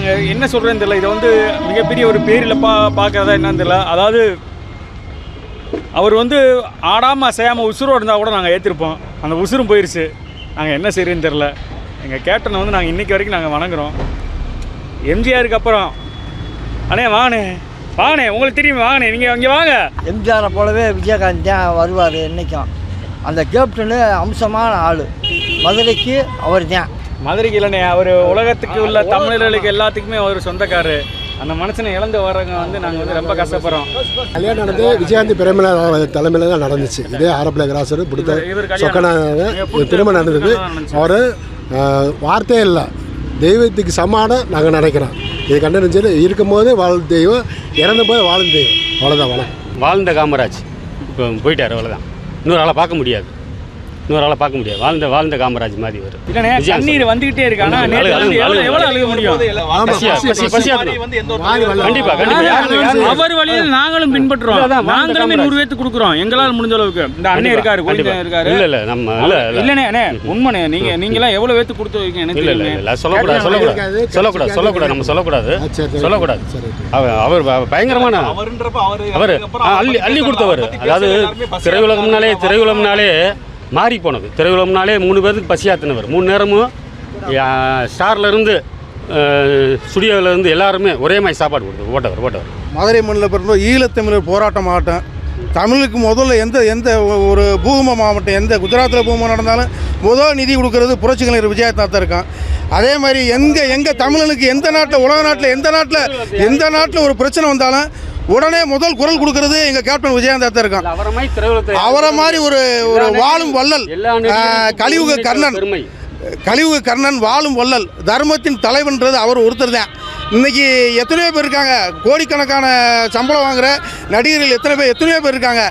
நாங்கள் என்ன சொல்கிறேன்னு தெரியல. இதை வந்து மிகப்பெரிய ஒரு பேரில் பா பார்க்கறதா என்னன்னு தெரியல. அதாவது அவர் வந்து ஆடாமல் அசையாமல் உசுரோடு இருந்தால் கூட நாங்கள் ஏற்றிருப்போம் அந்த உசுரும் போயிருச்சு. நாங்கள் என்ன செய்யறதுன்னு தெரில எங்கள் கேப்டனை வந்து நாங்கள் இன்றைக்கி வரைக்கும் நாங்கள் வணங்குறோம். எம்ஜிஆருக்கு அப்புறம் அண்ணே வாங்கண்ணே வாங்கண்ணே உங்களுக்கு தெரியும் வாங்கண்ணே நீங்கள் இங்கே வாங்க. எம்ஜிஆரை போலவே விஜயகாந்த் தான் வருவார் என்றைக்கும் அந்த கேப்டனு அம்சமான ஆள். மதுரைக்கு அவர் தான் மதுரைக்கு இல்லைண்ணே அவர் உலகத்துக்கு உள்ள தமிழர்களுக்கு எல்லாத்துக்குமே அவர் சொந்தக்காரு. அந்த மனுஷனை இழந்து வரவங்க வந்து நாங்கள் வந்து ரொம்ப கஷ்டப்படுறோம். கல்யாணம் நடந்து விஜயகாந்த் பிரேமலா தலைமையில் தான் நடந்துச்சு. இதே ஆரப்பிள்ளை கிராசர் பிடித்த சொக்கனாக திருமணம் நடந்தது. அவர் வார்த்தையே இல்லை. தெய்வத்துக்கு சமான நாங்கள் நினைக்கிறோம். இது கண்டறிஞ்சு இருக்கும்போது வாழும் தெய்வம் இறந்த போது வாழும் தெய்வம். அவ்வளோதான் வணக்கம். வாழ்ந்த காமராஜ். இப்போ போயிட்டார் அவ்வளோதான் இன்னொரு ஆளை பார்க்க முடியாது. இன்னொரு பார்க்க முடியாது. வாழ்ந்த வாழ்ந்த காமராஜ் மாதிரி வரும் தண்ணீர் வந்துகிட்டே இருக்கு. ஆனால் எவ்வளோ அழுகு. முடியும்? கண்டிப்பா கண்டிப்பா. அவர் வழியில் நாங்களும் பின்பற்றுறோம் நாங்களுமே. நூறு பேத்துக்கு கொடுக்குறோம். எங்களால் முடிஞ்ச அளவுக்கு. இந்த அண்ணன் இருக்காரு இருக்காரு. இல்ல இல்ல நம்ம இல்ல இல்ல. இல்லண்ணே அண்ணே உண்மைண்ணே. நீங்க நீங்களாம் எவ்வளவு பேத்து கொடுத்து வைக்க எனக்கு இல்ல இல்ல சொல்லக்கூடாது சொல்லக்கூடாது. சொல்லக்கூடாது சொல்லக்கூடாது நம்ம சொல்லக்கூடாது. சொல்லக்கூடாது. அவர் பயங்கரமான அவர் அள்ளி அள்ளி கொடுத்தவர். அதாவது திரையுலகம்னாலே திரையுலகம்னாலே மாறி போனது. திரையுலகம்னாலே மூணு பேருக்கு பசியாத்தினவர் மூணு நேரமும் ஸ்டார்லேருந்து ஸ்டுடியோவிலேருந்து எல்லாருமே ஒரே மாதிரி சாப்பாடு கொடுத்து ஓட்டவர் ஓட்டவர். மதுரை மண்ணில் பிறந்த ஈழத்தமிழர் போராட்ட மாவட்டம் தமிழுக்கு முதல்ல எந்த எந்த ஒரு பூகம்ப மாவட்டம் எந்த குஜராத்தில் பூகம்பம் நடந்தாலும் முதல் நிதி கொடுக்கறது புரட்சி கலைஞர் விஜயகாந்த் தான் இருக்கான். அதே மாதிரி எங்கே எங்கே தமிழனுக்கு எந்த நாட்டில் உலக நாட்டில் எந்த நாட்டில் எந்த நாட்டில் ஒரு பிரச்சனை வந்தாலும் உடனே முதல் குரல் கொடுக்கறது எங்கள் கேப்டன் விஜயகாந்த் இருக்கான். அவரை மாதிரி ஒரு ஒரு வாழும் வள்ளல் கலியுக கர்ணன். கலியுக கர்ணன் வாழும் வள்ளல் தர்மத்தின் தலைவன்றது அவர் ஒருத்தர் தான். இன்னைக்கு எத்தனையோ பேர் இருக்காங்க. கோடிக்கணக்கான சம்பளம் வாங்குற நடிகர்கள் எத்தனை பேர் எத்தனையோ பேர் இருக்காங்க.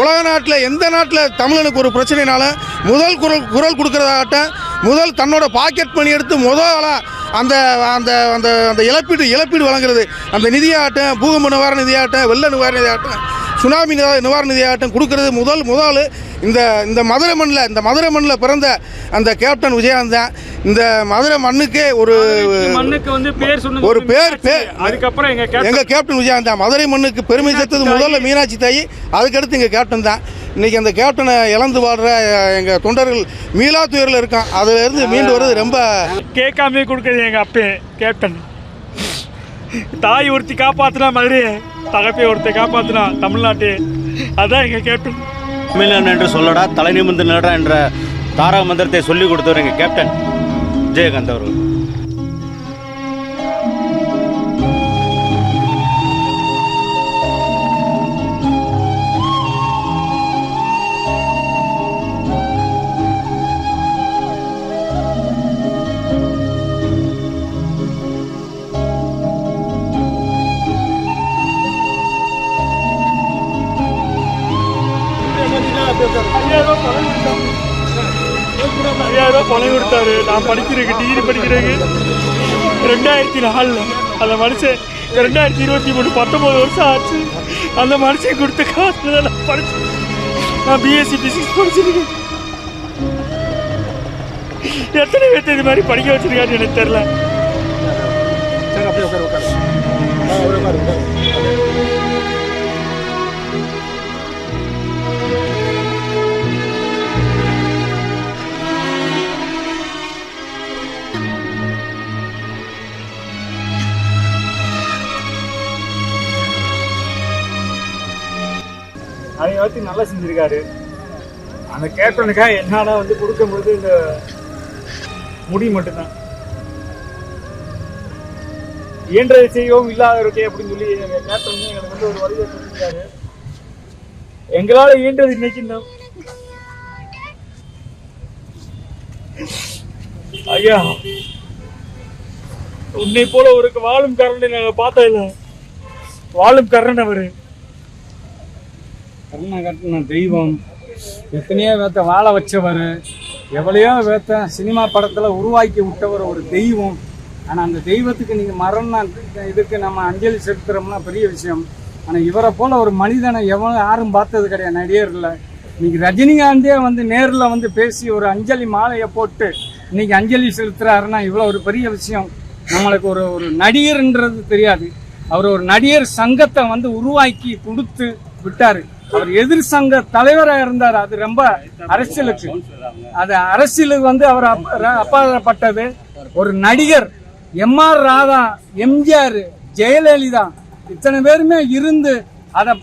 உலக நாட்டில் எந்த நாட்டில் தமிழனுக்கு ஒரு பிரச்சனைனாலும் முதல் குரல் குரல் கொடுக்கறதாகட்டும் முதல் தன்னோட பாக்கெட் மணி எடுத்து முதல் ஆளா அந்த அந்த அந்த அந்த இழப்பீடு இழப்பீடு வழங்குறது. அந்த நிதியாகட்டும் பூகம்ப நிவாரண நிதியாகட்டும் வெள்ள நிவாரண நிதியாகட்டும் சுனாமி நிவா- நிவாரண நிதியாகட்டும் கொடுக்கறது முதல் முதல் இந்த இந்த மதுரை மண்ணில் இந்த மதுரை மண்ணில் பிறந்த அந்த கேப்டன் விஜயகாந்த் இந்த மதுரை மண்ணுக்கே ஒரு மண்ணுக்கு வந்து பேர் ஒரு பேர். பேர். அதுக்கப்புறம் எங்க கேப்டன் எங்கள் கேப்டன் விஜயகாந்த் மதுரை மண்ணுக்கு பெருமை சேர்த்தது முதல்ல மீனாட்சி தாய். அதுக்கடுத்து எங்கள் கேப்டன் தான் இன்றைக்கி அந்த கேப்டனை இழந்து வாழ்கிற எங்கள் தொண்டர்கள் மீளா துயரில் இருக்கான். அதிலிருந்து மீண்டு வர்றது ரொம்ப கேட்காமே கொடுக்குறது எங்க அப்பே கேப்டன். தாய் ஒருத்தி காப்பாத்துனா மதுரை தகப்பை ஒருத்தி காப்பாத்துனா தமிழ்நாட்டு. அதான் எங்க கேப்டன். தமிழன் என்று சொல்லடா தலை நிமிர்ந்து நடா என்ற தாரக மந்திரத்தை சொல்லிக் கொடுத்தவர் எங்கள் கேப்டன். விஜயகாந்த் அவர்கள். ஐயாயிரம் பணம் கொடுத்தாரு. நான் படிக்கிறேன் டிகிரி படிக்கிறேங்க. ரெண்டாயிரத்தி நாலில். அந்த மனுஷன் ரெண்டாயிரத்தி இருபத்தி மூணு பத்தொம்பது வருஷம் ஆச்சு. அந்த மனுஷன் கொடுத்த காசுல தான் நான் படிச்சேன் நான் பிஎஸ்சி பிசிக்ஸ் படிச்சிருக்கேன். எத்தனை பேர்த்து இது மாதிரி படிக்க வச்சிருக்கான்னு எனக்கு தெரில சரி அப்படியே உட்காரு உட்காரு. அதை வச்சு நல்லா செஞ்சிருக்காரு. அந்த கேப்டனுக்காக என்னடா வந்து கொடுக்கும்போது இந்த முடி மட்டும்தான். இயன்றதை செய்வோம் இல்லாதவருக்கே அப்படின்னு சொல்லி எங்கள் கேப்டன் வந்து எங்களுக்கு வந்து ஒரு வழியை சொல்லியிருக்காரு. எங்களால் இயன்றது இன்னைக்கு தான் ஐயா உன்னை போல ஒரு வாழும் கரண்டை நாங்கள் பார்த்ததில்ல. வாழும் கரண் அவரு. கருணை கட்டின தெய்வம். எத்தனையோ பேத்த வாழ வச்சவர். எவ்வளையோ பேர்த்த சினிமா படத்தில் உருவாக்கி விட்டவர் ஒரு தெய்வம். ஆனால் அந்த தெய்வத்துக்கு நீங்கள் மரணம் இதுக்கு நம்ம அஞ்சலி செலுத்துறோம்னா பெரிய விஷயம். ஆனால் இவரை போல் ஒரு மனிதனை எவ்வளோ யாரும் பார்த்தது கிடையாது நடிகரில். இன்றைக்கி ரஜினிகாந்தே வந்து நேரில் வந்து பேசி ஒரு அஞ்சலி மாலையை போட்டு இன்றைக்கி அஞ்சலி செலுத்துறாருன்னா இவ்வளோ ஒரு பெரிய விஷயம். நம்மளுக்கு ஒரு ஒரு நடிகர்ன்றது தெரியாது. அவர் ஒரு நடிகர் சங்கத்தை வந்து உருவாக்கி கொடுத்து விட்டார். அவர் எதிர் சங்க தலைவராக இருந்தார். அது ரொம்ப அரசியலுக்கு. அது அரசியலுக்கு வந்து அவர் அப்ப- ர- அப்பாற்பட்டது. ஒரு நடிகர் எம் ஆர் ராதா எம்ஜிஆர் ஜெயலலிதா இத்தனை பேருமே இருந்து அதை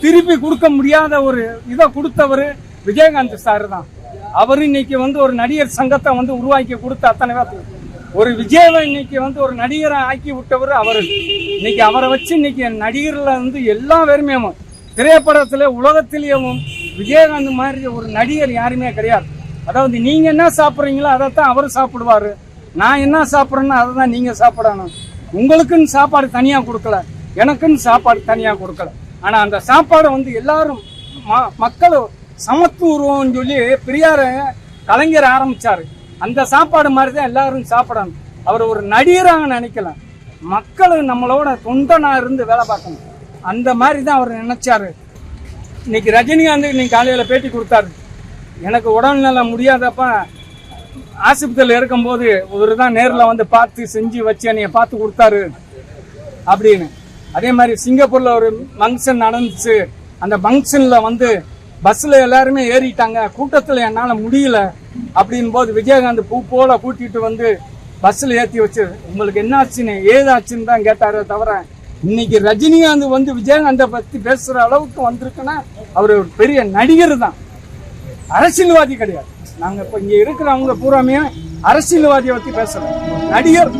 திருப்பி கொடுக்க முடியாத ஒரு இதை கொடுத்தவர் விஜயகாந்த் சார் தான். அவர் இன்னைக்கு வந்து ஒரு நடிகர் சங்கத்தை வந்து உருவாக்கி கொடுத்த அத்தனை பேர். ஒரு விஜயவை இன்னைக்கு வந்து ஒரு நடிகரை ஆக்கி விட்டவர் அவர். இன்னைக்கு அவரை வச்சு இன்னைக்கு நடிகர்ல வந்து எல்லா பேருமே திரைப்படத்தில் உலகத்திலேயும் விஜயகாந்த் மாதிரி ஒரு நடிகர் யாருமே கிடையாது. அதாவது நீங்கள் என்ன சாப்பிட்றீங்களோ அதைத்தான் அவர் சாப்பிடுவாரு. நான் என்ன சாப்பிட்றேன்னா அதை தான் நீங்கள் சாப்பிடணும். உங்களுக்குன்னு சாப்பாடு தனியாக கொடுக்கல. எனக்குன்னு சாப்பாடு தனியாக கொடுக்கல. ஆனால் அந்த சாப்பாடை வந்து எல்லாரும் ம- மக்கள் சமத்துவம்னு சொல்லி பெரியார கலைஞர் ஆரம்பித்தார் அந்த சாப்பாடு மாதிரி தான் எல்லாரும் சாப்பிடணும். அவர் ஒரு நடிகராக நினைக்கல. மக்கள் நம்மளோட தொண்டனாக இருந்து வேலை பார்க்கணும். அந்த மாதிரி தான் அவர் நினைச்சாரு. இன்னைக்கு ரஜினிகாந்த் இன்னைக்கு காலையில் பேட்டி கொடுத்தாரு. எனக்கு உடல்நல முடியாதப்ப ஆஸ்பத்திரியில் இருக்கும்போது இவர் தான் நேரில் வந்து பார்த்து செஞ்சு வச்சு என்னைய பார்த்து கொடுத்தாரு அப்படின்னு. அதே மாதிரி சிங்கப்பூரில் ஒரு ஃபங்க்ஷன் நடந்துச்சு. அந்த ஃபங்க்ஷனில் வந்து பஸ்ஸில் எல்லாருமே ஏறிட்டாங்க. கூட்டத்தில் என்னால் முடியல அப்படின் போது விஜயகாந்த் பூ போல கூட்டிகிட்டு வந்து பஸ்ஸில் ஏற்றி வச்சு உங்களுக்கு என்ன ஆச்சுன்னு ஏதாச்சுன்னு தான் கேட்டாரே தவிர இன்னைக்கு ரஜினிகாந்த் வந்து விஜயகாந்தை பற்றி பேசுகிற அளவுக்கு வந்திருக்குன்னா அவர் ஒரு பெரிய நடிகர் தான். அரசியல்வாதி கிடையாது. நாங்கள் இப்போ இங்கே இருக்கிறவங்க பூராமே அரசியல்வாதியை பற்றி பேசுகிறோம் நடிகர்